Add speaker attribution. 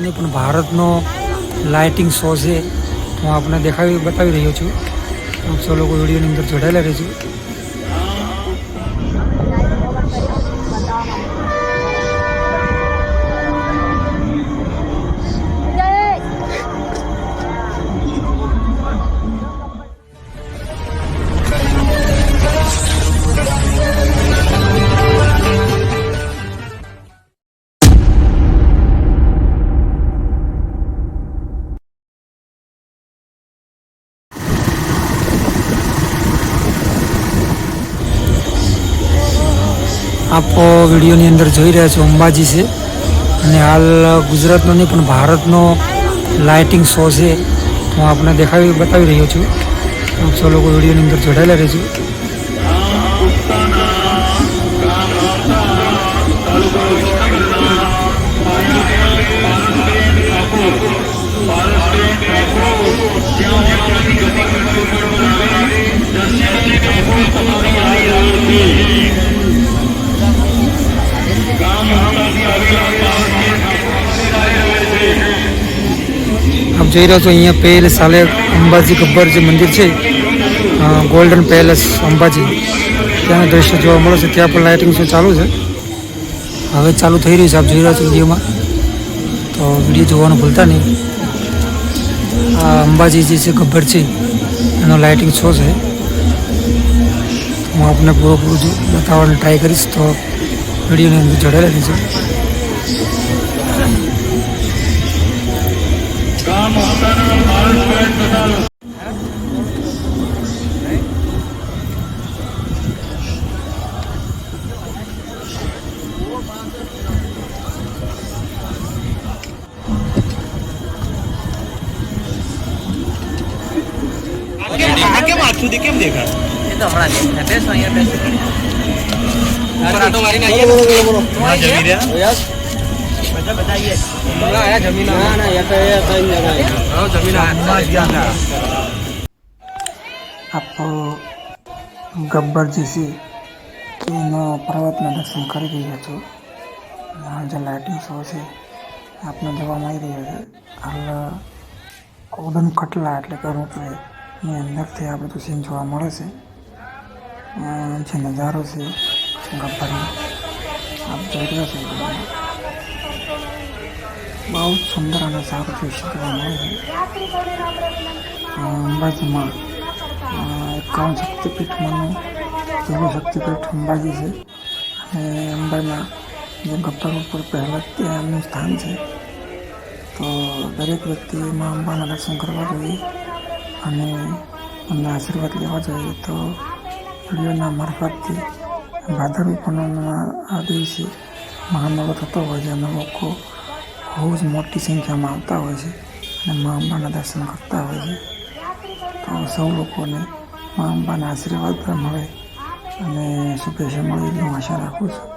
Speaker 1: નહીં પણ ભારતનો લાઇટિંગ શો છે. હું આપને દેખાવી, બતાવી રહ્યો છું. આપ સૌ લોકો વિડીયોની અંદર જોડાયેલા રહેજો. આપ વિડીયોની અંદર જોઈ રહ્યા છો અંબાજી છે. અને હાલ ગુજરાતનો નહીં, પણ ભારતનો લાઇટિંગ શો છે. હું આપને દેખાવી બતાવી રહ્યો છું. આપ સૌ લોકો વિડીયોની અંદર જોડાયેલા રહેજો જોઈ રહ્યા છો, અહીંયા પહેલ સાલે અંબાજી ગબ્બર જે મંદિર છે ગોલ્ડન પેલેસ અંબાજી. ત્યાંનું દ્રશ્ય જોવા મળે છે, ત્યાં પણ લાઇટિંગ શો ચાલુ છે. હવે ચાલુ થઈ રહ્યું છે, આપ જોઈ રહ્યા છો વિડીયોમાં. તો વીડિયો જોવાનું ભૂલતા નહીં. આ અંબાજી જે છે, ગબ્બર છે, એનો લાઇટિંગ શો છે. હું આપને પૂરેપૂરું બતાવવાની ટ્રાય કરીશ, તો વિડીયોની અંદર જોડાયેલા રહેજો.
Speaker 2: સુધી કેમ દેખા
Speaker 3: એ તો હમણાં દેખાય. બેસો અહીંયા બેસો.
Speaker 2: ઉપર આટો મારીને આવીએ. ને. હા, જમી રહ્યા?
Speaker 3: બધા બધા અહીંયા
Speaker 2: આયા જમીન ના ના યા તો એ જમીન આમાં જ ગયા
Speaker 1: આપ ગબ્બર છે એનો પર્વતના દર્શન કરી રહ્યા છો. જે લાઇટિંગ શો છે. આપણે જોવા મળી રહ્યો છે. હાલ કોદન કટલા એટલે કે રોપવે ની અંદરથી આ બધું સીન જોવા મળે છે અ, જે નજારો છે ગબ્બરનો આપ જોઈ રહ્યા છો વિડીયોમાં. બહુ જ સુંદર અને સારું દૃશ્ય જોવા મળે છે અ, અંબાજીમાં અ, એકાવન શક્તિપીઠમાંનું એવું શક્તિપીઠ અંબાજી છે અને અંબાના જે ગબ્બર ઉપર પહેલાં જ એમનું સ્થાન છે તો દરેક વ્યક્તિએ મા અંબાના દર્શન કરવા જોઈએ અને અમને આશીર્વાદ લેવા જોઈએ તો વિડીયોના મારફતથી ભાદરવી પૂનમના આ દિવસે મહામેળો થતો હોય છે અને લોકો બહુ જ મોટી સંખ્યામાં આવતા હોય છે અને મા અંબાના દર્શન કરતા હોય છે. તો સૌ લોકોને મા અંબાના આશીર્વાદ પણ મળે અને શુભેચ્છા મળે એવી હું આશા રાખું છું.